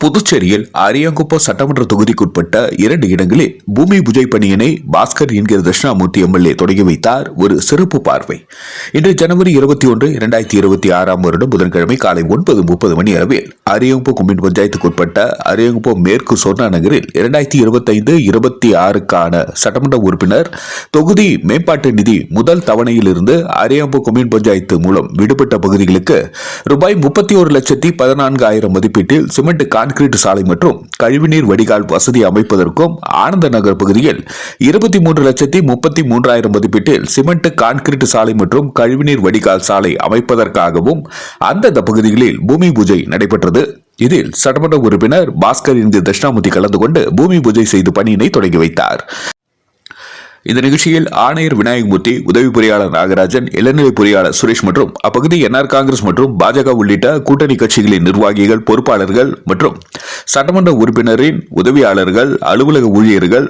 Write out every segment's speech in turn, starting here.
புதுச்சேரியில் அரியாங்குப்பம் சட்டமன்ற தொகுதிக்குட்பட்ட இரண்டு இடங்களில் பூமி பூஜை பணியினை பாஸ்கர் என்கிற தட்சிணாமூர்த்தி எம்எல்ஏ தொடங்கி வைத்தார் ஒரு சிறப்பு பார்வை. இன்று ஜனவரி இருபத்தி ஒன்று இரண்டாயிரத்தி இருபத்தி ஆறாம் வருடம் புதன்கிழமை காலை ஒன்பது முப்பது மணி அளவில் அரியாங்குப்போ கும்பின் பஞ்சாயத்துக்குட்பட்ட அரியாங்குப்போ மேற்கு சொர்ணா நகரில் இரண்டாயிரத்தி இருபத்தைந்து இருபத்தி ஆறுக்கான சட்டமன்ற உறுப்பினர் தொகுதி மேம்பாட்டு நிதி முதல் தவணையிலிருந்து அரியாங்குப்போ கும்பின் பஞ்சாயத்து மூலம் விடுபட்ட பகுதிகளுக்கு ரூபாய் முப்பத்தி ஒரு லட்சத்தி பதினான்கு ஆயிரம் மதிப்பீட்டில் சிமெண்ட் கான் கான்கிரீட் சாலை மற்றும் கழிவுநீர் வடிகால் வசதி அமைப்பதற்கும் ஆனந்த நகர் பகுதியில் இருபத்தி மூன்று லட்சத்தி முப்பத்தி மூன்றாயிரம் மதிப்பீட்டில் சிமெண்ட் கான்கிரீட் சாலை மற்றும் கழிவுநீர் வடிகால் சாலை அமைப்பதற்காகவும் அந்தந்த பகுதிகளில் பூமி பூஜை நடைபெற்றது. இதில் சட்டமன்ற உறுப்பினர் பாஸ்கர் இந்திய தட்சிணாமூர்த்தி கலந்து கொண்டு பூமி பூஜை செய்து பணியினை தொடங்கி வைத்தார். இந்த நிகழ்ச்சியில் ஆணையர் விநாயகமூர்த்தி உதவி பொறியாளர் நாகராஜன் இளநிலை பொறியாளர் சுரேஷ் மற்றும் அப்பகுதி என்ஆர் காங்கிரஸ் மற்றும் பாஜக உள்ளிட்ட கூட்டணி கட்சிகளின் நிர்வாகிகள் பொறுப்பாளர்கள் மற்றும் சட்டமன்ற உறுப்பினரின் உதவியாளர்கள் அலுவலக ஊழியர்கள்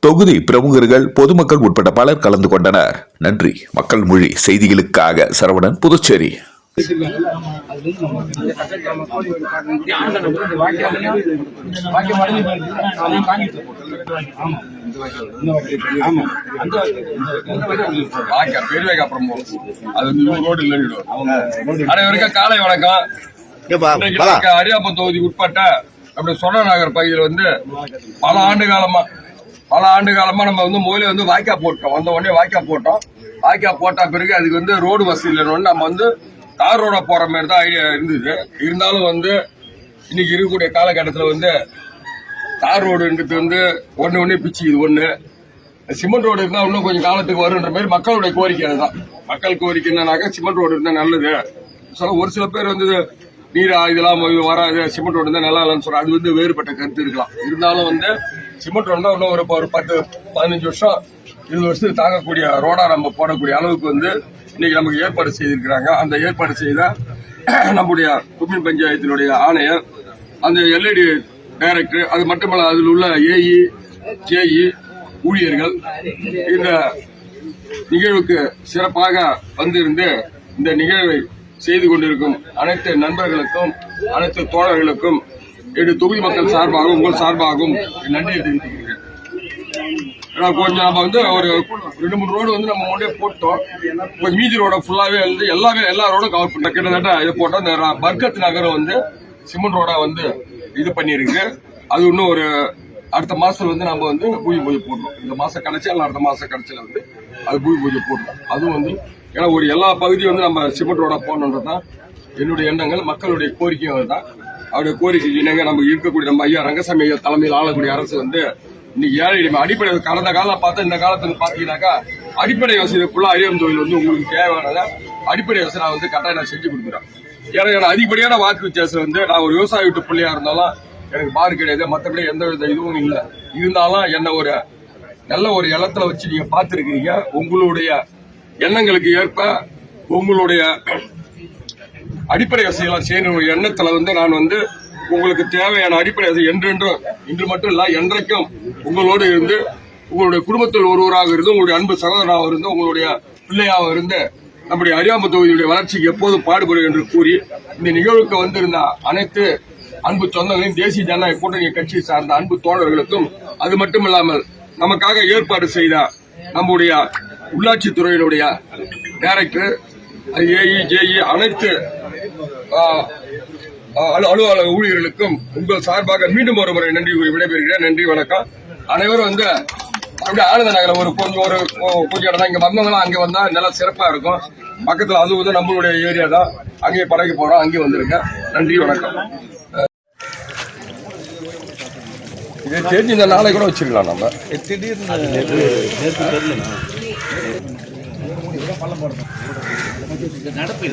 தொகுதி பிரமுகர்கள் பொதுமக்கள் உட்பட பலர் கலந்து கொண்டனர். நன்றி. மக்கள் மொழி செய்திகளுக்காக சரவணன் புதுச்சேரி. அப்புறம் அது ரோடு இல்லைன்னு அனைவருக்கும் காலை வணக்கம் அரியாப்பம் தொகுதி உட்பட்ட அப்படி சொன்ன நகர் பகுதியில் வந்து பல ஆண்டு காலமா பல ஆண்டு காலமா நம்ம வந்து முதல்ல வந்து வாய்க்கா போட்டோம். வந்த உடனே வாய்க்கா போட்டோம். வாய்க்கா போட்ட பிறகு அதுக்கு வந்து ரோடு வசதி இல்லைன்னு நம்ம வந்து தார் ரோட போகிற மாதிரி தான் ஐடியா இருந்தது. இருந்தாலும் வந்து இன்னைக்கு இருக்கக்கூடிய காலகட்டத்தில் வந்து தார் ரோடுன்றது வந்து ஒன்று ஒன்று பிச்சுக்குது ஒன்று சிமெண்ட் ரோடு இருந்தால் இன்னும் கொஞ்சம் காலத்துக்கு வருன்ற மாதிரி மக்களுடைய கோரிக்கை அதுதான். மக்கள் கோரிக்கை என்னன்னாக்கா சிமெண்ட் ரோடு இருந்தால் நல்லது. சொல்ல ஒரு சில பேர் வந்து நீரா இதெல்லாம் வராது சிமெண்ட் ரோடு இருந்தால் நல்லா இல்லைன்னு சொல்றாங்க அது வந்து வேறுபட்ட கருத்து இருக்கலாம். இருந்தாலும் வந்து சிமெண்ட் ரோடு தான் இன்னும் ஒரு பத்து பதினஞ்சு வருஷம் இருபது வருஷத்துக்கு தாங்கக்கூடிய ரோடாக நம்ம போடக்கூடிய அளவுக்கு வந்து இன்னைக்கு நமக்கு ஏற்பாடு செய்திருக்கிறாங்க. அந்த ஏற்பாடு செய்த நம்முடைய கும்பின் பஞ்சாயத்தினுடைய ஆணையர் அந்த எல்இடி டைரக்டர் அது மட்டுமல்ல அதில் உள்ள ஏஇ ஜேஇ ஊழியர்கள் இந்த நிகழ்வுக்கு சிறப்பாக வந்திருந்து இந்த நிகழ்வை செய்து கொண்டிருக்கும் அனைத்து நண்பர்களுக்கும் அனைத்து தோழர்களுக்கும் எனது தொகுதி மக்கள் சார்பாகவும் உங்கள் சார்பாகவும் நன்றி தெரிவித்துக்கிறேன். கொஞ்சம் நம்ம வந்து ஒரு ரெண்டு மூணு ரோடு வந்து நம்ம முன்னே போட்டோம். இப்போ மீதி ரோட ஃபுல்லாகவே வந்து எல்லாமே எல்லா ரோடும் கவர் பண்ண கிட்டத்தட்ட இது போட்டோம். இந்த பர்கத் நகரம் வந்து சிமெண்ட் ரோடாக வந்து இது பண்ணியிருக்கு. அது இன்னும் ஒரு அடுத்த மாசத்துல வந்து நம்ம வந்து பூஜை பூஜை போடுறோம் இந்த மாதம் கடைசி இல்லை அடுத்த மாதம் கடைசியில வந்து அது பூஜை பூஜை போடுறோம் அதுவும் வந்து ஏன்னா ஒரு எல்லா பகுதியும் வந்து நம்ம சிமெண்ட் ரோடாக போகணுன்றது தான் என்னுடைய எண்ணங்கள் மக்களுடைய கோரிக்கையும் அதுதான். அவருடைய கோரிக்கை இணங்க நம்ம இருக்கக்கூடிய நம்ம ஐயா ரங்கசாமி ஐயா தலைமையில் ஆளக்கூடிய அரசு வந்து இன்னைக்கு ஏழை எளிமை அடிப்படை கடந்த காலம் பார்த்தா இந்த காலத்துல பாத்தீங்கன்னாக்கா அடிப்படை வசதிக்குள்ளே அரியவன் தொழில் வந்து உங்களுக்கு தேவையானத அடிப்படை வசதி நான் வந்து கட்டாயம் நான் செஞ்சு கொடுக்குறேன். ஏன்னா எனக்கு அதிகப்படியான வாக்கு வித்தியாசம் வந்து நான் ஒரு விவசாய வீட்டு பிள்ளையா இருந்தாலும் எனக்கு பாரு கிடையாது மற்றபடி எந்த வித இதுவும் இல்லை. இருந்தாலும் என்ன ஒரு நல்ல ஒரு இடத்துல வச்சு நீங்க பார்த்துருக்கீங்க உங்களுடைய எண்ணங்களுக்கு ஏற்ப உங்களுடைய அடிப்படை வசதியெல்லாம் செய்யணும் எண்ணத்துல வந்து நான் வந்து உங்களுக்கு தேவையான அடிப்படை அது என்றென்றும் இன்று மட்டும் இல்ல என்றைக்கும் உங்களோடு இருந்து உங்களுடைய குடும்பத்தில் ஒருவராக இருந்து உங்களுடைய அன்பு சகோதரராக இருந்து உங்களுடைய பிள்ளையாக இருந்து நம்முடைய அரியாம்பு தொகுதியுடைய வளர்ச்சிக்கு எப்போதும் பாடுபடும் என்று கூறி இந்த நிகழ்வுக்கு வந்திருந்த அனைத்து அன்பு சொந்தங்களையும் தேசிய ஜனநாயக கூட்டணி கட்சியை சார்ந்த அன்பு தோழர்களுக்கும் அது மட்டும் இல்லாமல் நமக்காக ஏற்பாடு செய்த நம்முடைய உள்ளாட்சித்துறையினுடைய டைரக்டர் ஏஇ ஜேஇ அனைத்து அலுவலக ஊழியர்களுக்கும் உங்கள் சார்பாக மீண்டும் ஒரு முறை நன்றி கூறி விடைபெறுகிறேன். நன்றி வணக்கம். அனைவரும் வந்து அப்படியே ஆனந்த நகரம் ஒரு கொஞ்சம் ஒரு கொஞ்சம் இடம் தான் இங்கே வந்தவங்களாம் அங்கே வந்தால் நல்லா சிறப்பாக இருக்கும். பக்கத்தில் அது வந்து நம்மளுடைய ஏரியா தான். அங்கேயே படகு போகிறோம் அங்கேயே வந்திருக்கேன். நன்றி வணக்கம். இது தெரிஞ்சு இந்த நாளை கூட வச்சிருக்கலாம் நம்ம. திடீர்னு நடப்பு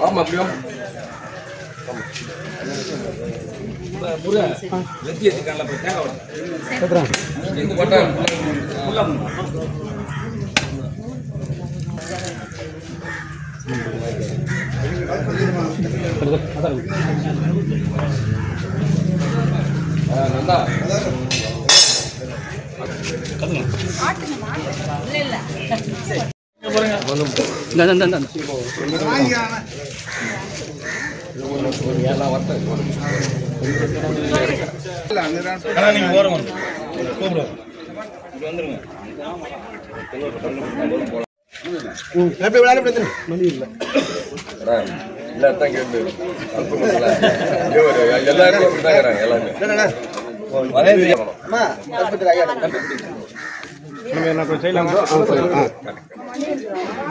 ஆமா அப்படியா போட்டா ஆ, நந்தா இல்ல அதான் கேட்டு அல்பமல்ல. ஒரு எல்லாருமே அப்படிதான் இருக்கிறாங்க, எல்லாமே அதே செய்யணும்.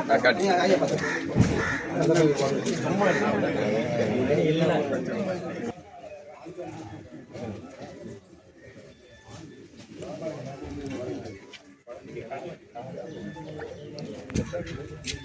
நான் காட்டி கணபதி நான் பக்கத்துல நில்லுங்க. அப்படி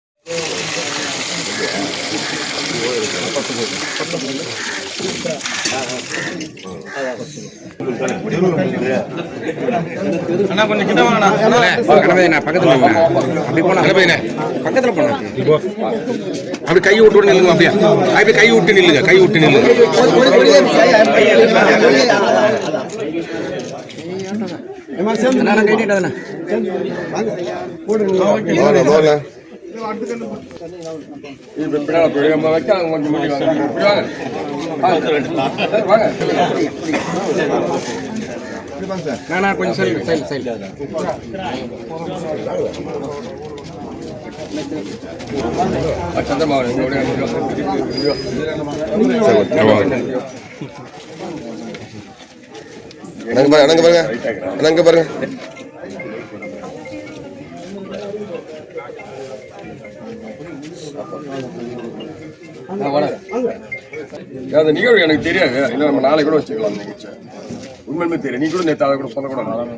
பக்கத்துல போனா அப்படி கை விட்டு நில்லுங்க அப்படியே. அப்படி கை விட்டு நில்லுங்க கை விட்டு நில்லுங்க. அண்ணா, வாங்க. கொஞ்சம் இங்க ஓடி வாங்க. அனங்க பாருங்க அனங்க பாருங்க. அனங்க பாருங்க. அந்த நிகழ்வு எனக்கு தெரியாது. இல்லை நம்ம நாளை கூட வச்சுக்கலாம். நிகழ்ச்சி உண்மையுமே தெரியும் நீ கூட நேற்று அதை கூட சொல்லக்கூடாது.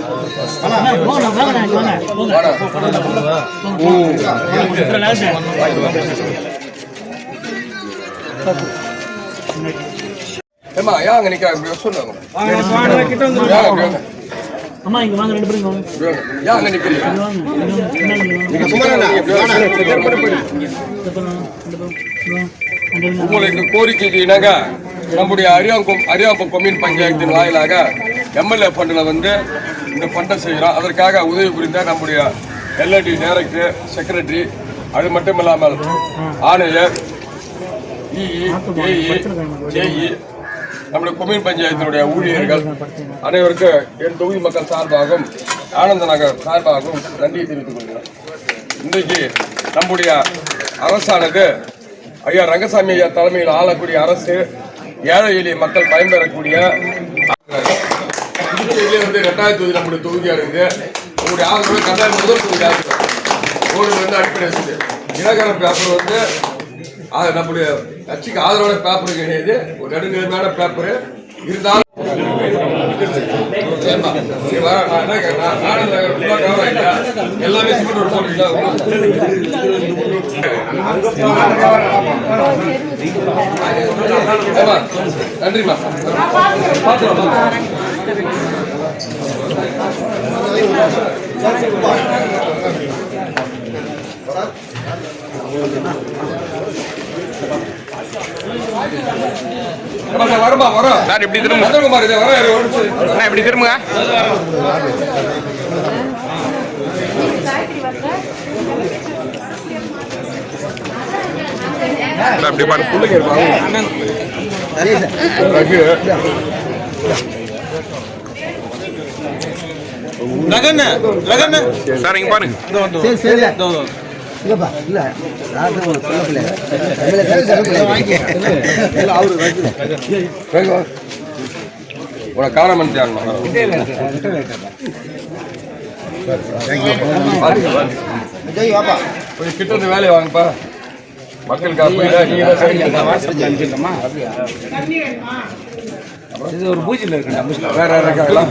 ஏமா ஏன் அங்க நிக்கிறாங்க சொல்லுங்க? அம்மா இங்க வாங்க ரெண்டு பேரும் வாங்க. ஏன் அங்க நிக்கிறீங்க. நீங்க சும்மா. உங்களுக்கு கோரிக்கைக்கு இணங்க நம்முடைய அரியாங்கம் அரியாம்பம் கொம்யூன் பஞ்சாயத்தின் வாயிலாக எம்எல்ஏ ஃபண்டில் வந்து இந்த ஃபண்டை செய்கிறோம் அதற்காக உதவி புரிந்த நம்முடைய எல்ஐடி டைரக்டர் செக்ரட்டரி அது மட்டும் இல்லாமல் ஆணையர் இஇ ஏஇ ஜேஇ நம்முடைய கொம்யூன் பஞ்சாயத்தினுடைய ஊழியர்கள் அனைவருக்கும் என் தொகுதி மக்கள் சார்பாகவும் ஆனந்த நகர் சார்பாகவும் நன்றியை தெரிவித்துக் கொள்கிறேன். இன்றைக்கு நம்முடைய அரசானது ஐயா ரங்கசாமி ஐயா தலைமையில் ஆளக்கூடிய அரசு ஏழை எளிய மக்கள் பயன்பெறக்கூடிய தொகுதியிலே வந்து ரெண்டாவது தொகுதி நம்முடைய தொகுதியா இருக்குது. உங்களுடைய ஆதரவு கட்டாயம் முதல் தொகுதியாக இருக்குது வந்து அடிப்படை வசதி தினகரன் பேப்பர் வந்து அது நம்முடைய கட்சிக்கு ஆதரவான பேப்பர் கிடையாது ஒரு நடுநிலைமையான பேப்பர் இருந்தாலும் சரிம்மா. சரி, நான் என்ன கேட்டேன்? சார் எப்படி திரும்ப அண்ணா எப்படி திரும்புங்க. அப்படி பாட்டு பிள்ளைங்க இருப்பாங்க. சார் இங்க பாருங்க. சரி சரி. இல்லப்பா இல்ல ரகு உனக்கு காரணம் தேடணும் கொஞ்சம் கிட்ட இருந்து வேலையை வாங்கப்பா. மக்களுக்கு அப்படி நீங்க இது ஒரு பூஜையில் இருக்கு வேற யாரும் இருக்காங்களா?